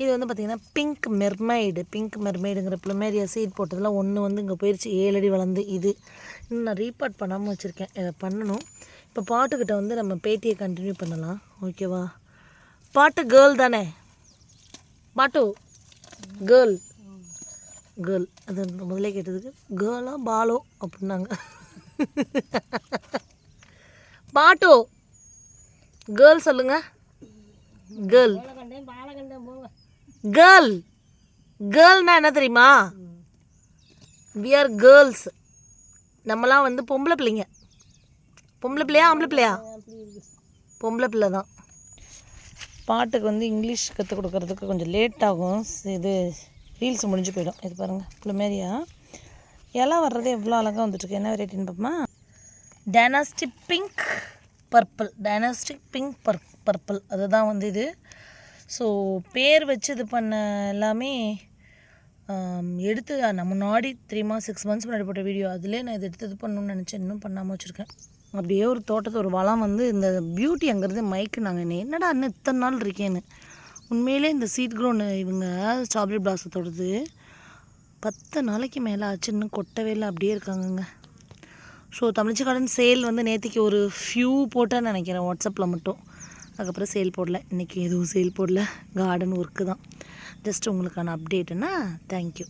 இது வந்து பார்த்திங்கன்னா பிங்க் மெர்மைடு பிங்க் மெர்மைடுங்கிற ப்ளமேரியா சீட் போட்டதில் ஒன்று வந்து இங்கே போயிடுச்சு ஏழு அடி வளர்ந்து இது. இன்னும் நான் ரீபார்ட் பண்ணாமல் வச்சுருக்கேன். இதை பண்ணணும். இப்போ பாட்டுக்கிட்ட வந்து நம்ம பேட்டியை கண்டினியூ பண்ணலாம். ஓகேவா பாட்டு கேர்ள் தானே? பாட்டு கேர்ள் கேர்ள் அது முதலே கேட்டதுக்கு கேர்ளா பாலோ அப்படின்னாங்க. பாட்டோ. கேர்ள் சொல்லுங்க. கேர்ள் கேர்ள் கேர்ள்னா என்ன தெரியுமா? வி ஆர் கேர்ள்ஸ் நம்மலாம் வந்து பொம்பளை பிள்ளைங்க. பொம்பளை பிள்ளையா ஆம்பளை பிள்ளையா? பொம்பளை பிள்ளை தான். பாட்டுக்கு வந்து இங்கிலீஷ் கற்றுக் கொடுக்கறதுக்கு கொஞ்சம் லேட் ஆகும். இது ரீல்ஸ் முடிஞ்சு போயிடும். இது பாருங்கள் பிள்ளைமேரியா இலை வர்றது எவ்வளோ அழகாக வந்துட்டுருக்கு. என்ன வெரைட்டின்னு பார்ப்போமா? Dynastic pink purple dynastic pink pur purple அதுதான் வந்து இது. ஸோ பேர் வச்சு இது பண்ண எல்லாமே எடுத்து நான் முன்னாடி த்ரீ மந்த்ஸ் சிக்ஸ் மந்த்ஸ் முன்னாடி போட்ட வீடியோ அதிலே நான் இது எடுத்து இது பண்ணணும்னு நினச்சேன். இன்னும் பண்ணாமல் வச்சுருக்கேன். அப்படியே ஒரு தோட்டத்தை ஒரு வளம் வந்து இந்த பியூட்டி அங்கேருந்து மைக்கு நாங்கள் என்ன என்னடா இன்னும் இத்தனை நாள் இருக்கேன்னு. உண்மையிலே இந்த சீட் க்ரோன் இவங்க ஸ்ட்ராபெரி பிளாஸத்தோடது பத்து நாளைக்கு மேலே ஆச்சு இன்னும் கொட்டவே இல்லை அப்படியே இருக்காங்கங்க. ஸோ தமிழ்ச்சி கார்டன் சேல் வந்து நேற்றுக்கு ஒரு ஃபியூ போட்டேன்னு நினைக்கிறேன் வாட்ஸ்அப்பில் மட்டும். அதுக்கப்புறம் சேல் போடல. இன்றைக்கி எதுவும் சேல் போடல. கார்டன் ஒர்க்கு தான். ஜஸ்ட் உங்களுக்கான அப்டேட்டுன்னா தேங்க்யூ